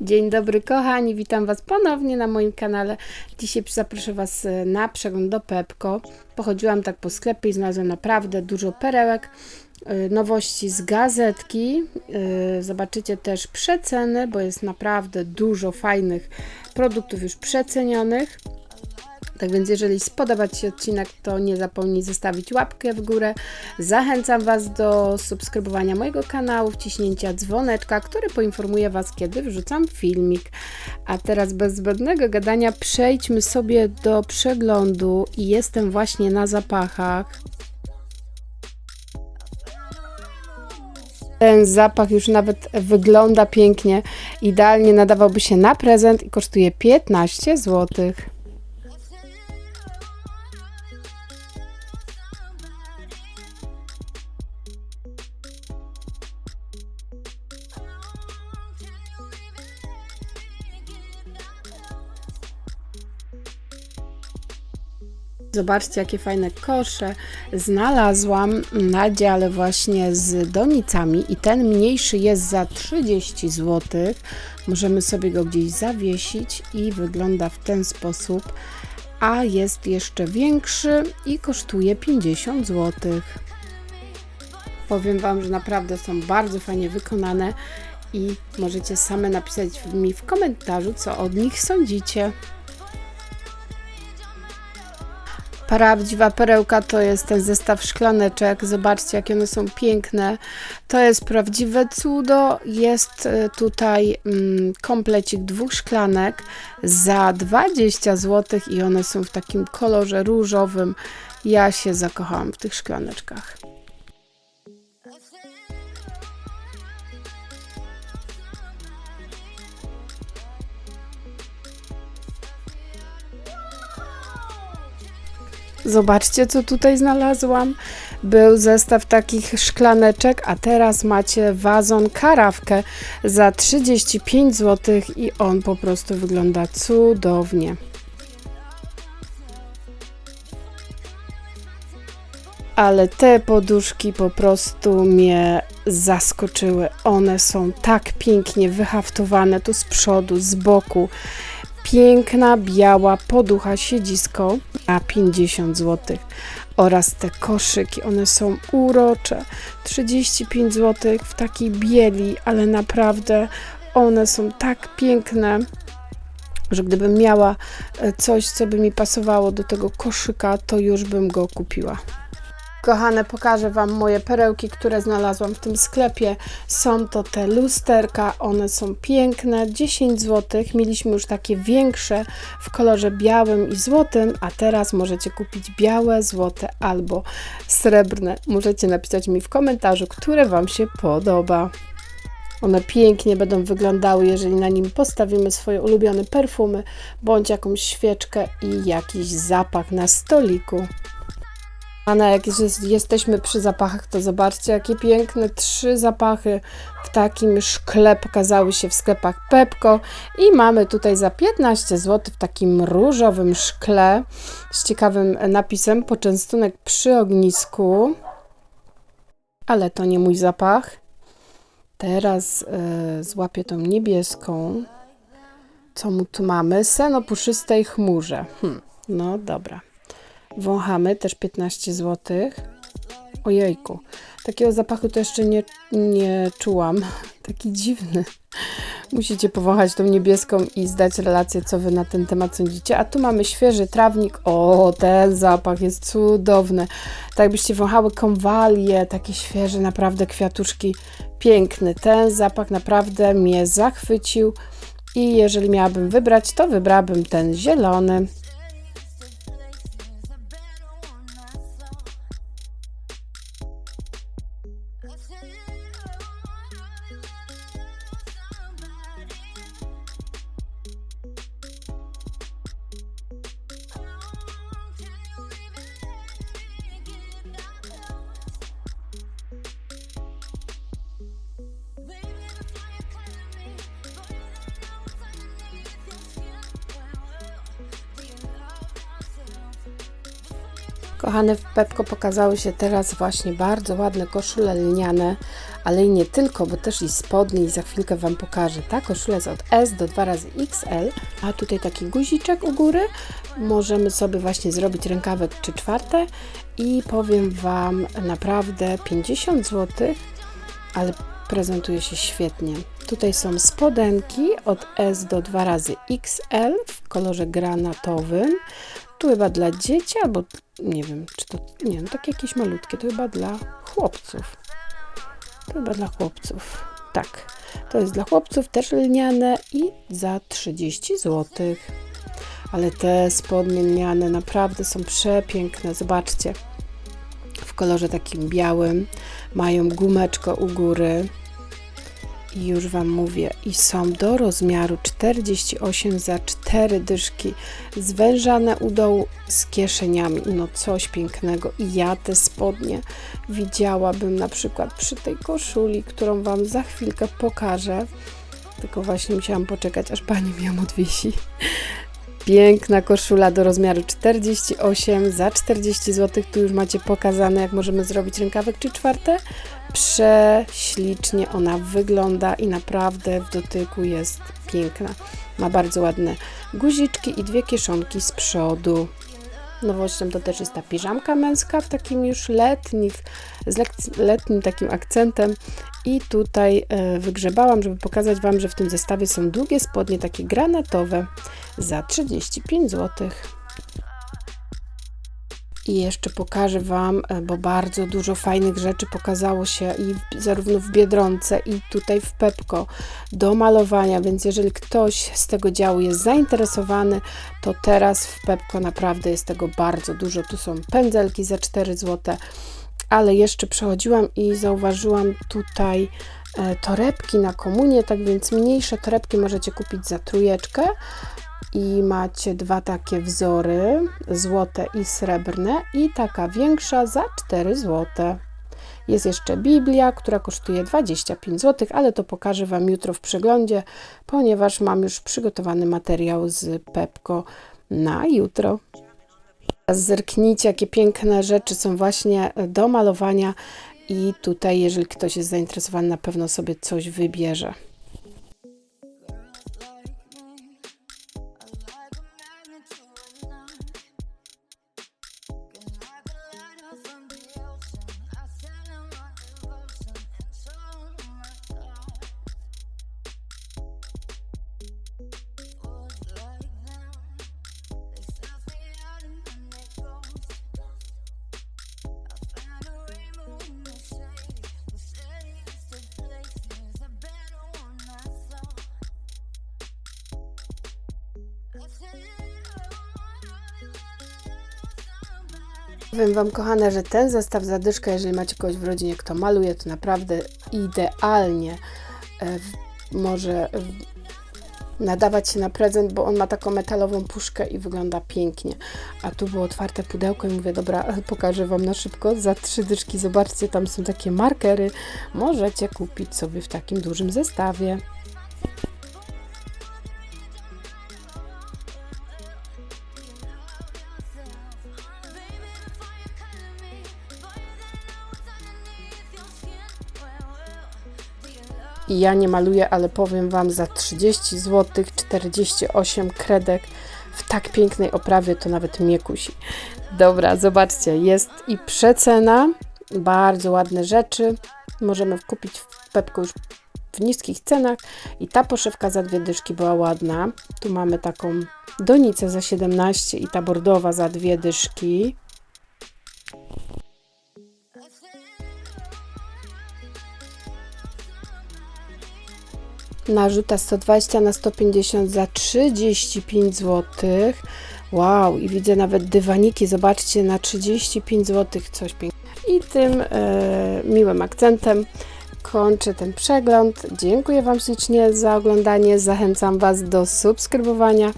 Dzień dobry kochani, witam Was ponownie na moim kanale. Dzisiaj zaproszę Was e, na przegląd do Pepko. Pochodziłam tak po sklepie i znalazłam naprawdę dużo perełek, e, nowości z gazetki. E, Zobaczycie też przeceny, bo jest naprawdę dużo fajnych produktów już przecenionych. Tak więc jeżeli spodoba Ci się odcinek, to nie zapomnij zostawić łapkę w górę. Zachęcam Was do subskrybowania mojego kanału, wciśnięcia dzwoneczka, który poinformuje Was, kiedy wrzucam filmik. A teraz bez zbędnego gadania przejdźmy sobie do przeglądu i jestem właśnie na zapachach. Ten zapach już nawet wygląda pięknie. Idealnie nadawałby się na prezent i kosztuje 15 złotych. Zobaczcie, jakie fajne kosze znalazłam na dziale właśnie z donicami i ten mniejszy jest za 30 zł. Możemy sobie go gdzieś zawiesić i wygląda w ten sposób. A jest jeszcze większy i kosztuje 50 zł. Powiem Wam, że naprawdę są bardzo fajnie wykonane i możecie same napisać mi w komentarzu, co od nich sądzicie. Prawdziwa perełka to jest ten zestaw szklaneczek. Zobaczcie, jakie one są piękne. To jest prawdziwe cudo. Jest e, tutaj mm, komplecik dwóch szklanek za 20 zł i one są w takim kolorze różowym. Ja się zakochałam w tych szklaneczkach. Zobaczcie, co tutaj znalazłam. Był zestaw takich szklaneczek, a teraz macie wazon karawkę za 35 zł i on po prostu wygląda cudownie. Ale te poduszki po prostu mnie zaskoczyły. One są tak pięknie wyhaftowane tu z przodu, z boku piękna biała poducha siedzisko na 50 zł oraz te koszyki, one są urocze 35 zł w takiej bieli, ale naprawdę one są tak piękne, że gdybym miała e, coś, co by mi pasowało do tego koszyka, to już bym go kupiła. Kochane, pokażę Wam moje perełki, które znalazłam w tym sklepie. Są to te lusterka, one są piękne, 10 zł. Mieliśmy już takie większe w kolorze białym i złotym, a teraz możecie kupić białe, złote albo srebrne. Możecie napisać mi w komentarzu, które Wam się podoba. One pięknie będą wyglądały, jeżeli na nim postawimy swoje ulubione perfumy, bądź jakąś świeczkę i jakiś zapach na stoliku. A na jak jest, jesteśmy przy zapachach, to zobaczcie, jakie piękne trzy zapachy w takim szkle pokazały się w sklepach Pepko. I mamy tutaj za 15 zł w takim różowym szkle z ciekawym napisem poczęstunek przy ognisku. Ale to nie mój zapach. Teraz y, złapię tą niebieską. Co mu tu mamy? Sen o puszystej chmurze. Hm, no dobra. Wąchamy też 15 zł. Ojejku, takiego zapachu to jeszcze nie, nie czułam. Taki dziwny. Musicie powąchać tą niebieską i zdać relację, co wy na ten temat sądzicie. A tu mamy świeży trawnik. O, ten zapach jest cudowny. Tak jakbyście wąchały konwalie, takie świeże, naprawdę kwiatuszki. Piękny. Ten zapach naprawdę mnie zachwycił. I jeżeli miałabym wybrać, to wybrałabym ten zielony. Kochane, w Pepko pokazały się teraz właśnie bardzo ładne koszule lniane, ale i nie tylko, bo też i spodnie i za chwilkę Wam pokażę. Ta koszula jest od S do 2 razy XL, a tutaj taki guziczek u góry. Możemy sobie właśnie zrobić rękawek czy czwarte i powiem Wam naprawdę 50 zł, ale prezentuje się świetnie. Tutaj są spodenki od S do 2 razy XL w kolorze granatowym. Tu chyba dla dzieci, albo nie wiem, czy to, nie wiem, takie jakieś malutkie, to chyba dla chłopców. To chyba dla chłopców. Tak, to jest dla chłopców, też lniane i za 30 zł. Ale te spodnie lniane naprawdę są przepiękne, zobaczcie. W kolorze takim białym, mają gumeczko u góry, i już Wam mówię, i są do rozmiaru 48 za 4 dyszki, zwężane u dołu z kieszeniami, no coś pięknego. I ja te spodnie widziałabym na przykład przy tej koszuli, którą Wam za chwilkę pokażę. Tylko właśnie musiałam poczekać, aż Pani ją odwiesi. Piękna koszula do rozmiaru 48 za 40 zł. Tu już macie pokazane, jak możemy zrobić rękawek czy czwarte. Prześlicznie ona wygląda i naprawdę w dotyku jest piękna. Ma bardzo ładne guziczki i dwie kieszonki z przodu. Nowością to też jest ta piżamka męska w takim już letnich, z letnim takim akcentem. I tutaj e, wygrzebałam, żeby pokazać Wam, że w tym zestawie są długie spodnie, takie granatowe za 35 zł. I jeszcze pokażę Wam, e, bo bardzo dużo fajnych rzeczy pokazało się i zarówno w Biedronce i tutaj w Pepko do malowania, więc jeżeli ktoś z tego działu jest zainteresowany, to teraz w Pepko naprawdę jest tego bardzo dużo. Tu są pędzelki za 4 zł, ale jeszcze przechodziłam i zauważyłam tutaj e, torebki na komunię, tak więc mniejsze torebki możecie kupić za trójeczkę i macie dwa takie wzory, złote i srebrne i taka większa za 4 złote. Jest jeszcze Biblia, która kosztuje 25 zł, ale to pokażę Wam jutro w przeglądzie, ponieważ mam już przygotowany materiał z Pepko na jutro. Zerknijcie, jakie piękne rzeczy są właśnie do malowania i tutaj, jeżeli ktoś jest zainteresowany, na pewno sobie coś wybierze. Powiem Wam, kochane, że ten zestaw zadyszka, jeżeli macie kogoś w rodzinie, kto maluje, to naprawdę idealnie e, może nadawać się na prezent, bo on ma taką metalową puszkę i wygląda pięknie. A tu było otwarte pudełko i mówię, dobra, pokażę Wam na szybko. Za trzy dyszki, zobaczcie, tam są takie markery. Możecie kupić sobie w takim dużym zestawie. I ja nie maluję, ale powiem Wam, za 30 zł 48 kredek w tak pięknej oprawie to nawet mnie kusi. Dobra, zobaczcie, jest i przecena, bardzo ładne rzeczy. Możemy kupić w Pepku już w niskich cenach i ta poszewka za dwie dyszki była ładna. Tu mamy taką donicę za 17 i ta bordowa za dwie dyszki. Narzuta 120 na 150 za 35 zł. Wow, i widzę nawet dywaniki, zobaczcie, na 35 zł, coś pięknego. I tym e, miłym akcentem kończę ten przegląd. Dziękuję Wam ślicznie za oglądanie. Zachęcam Was do subskrybowania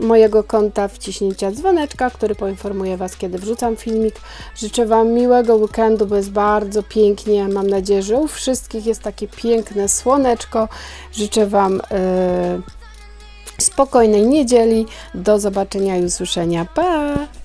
mojego konta, wciśnięcia dzwoneczka, który poinformuje Was, kiedy wrzucam filmik. Życzę Wam miłego weekendu, bo jest bardzo pięknie. Mam nadzieję, że u wszystkich jest takie piękne słoneczko. Życzę Wam yy, spokojnej niedzieli. Do zobaczenia i usłyszenia. Pa!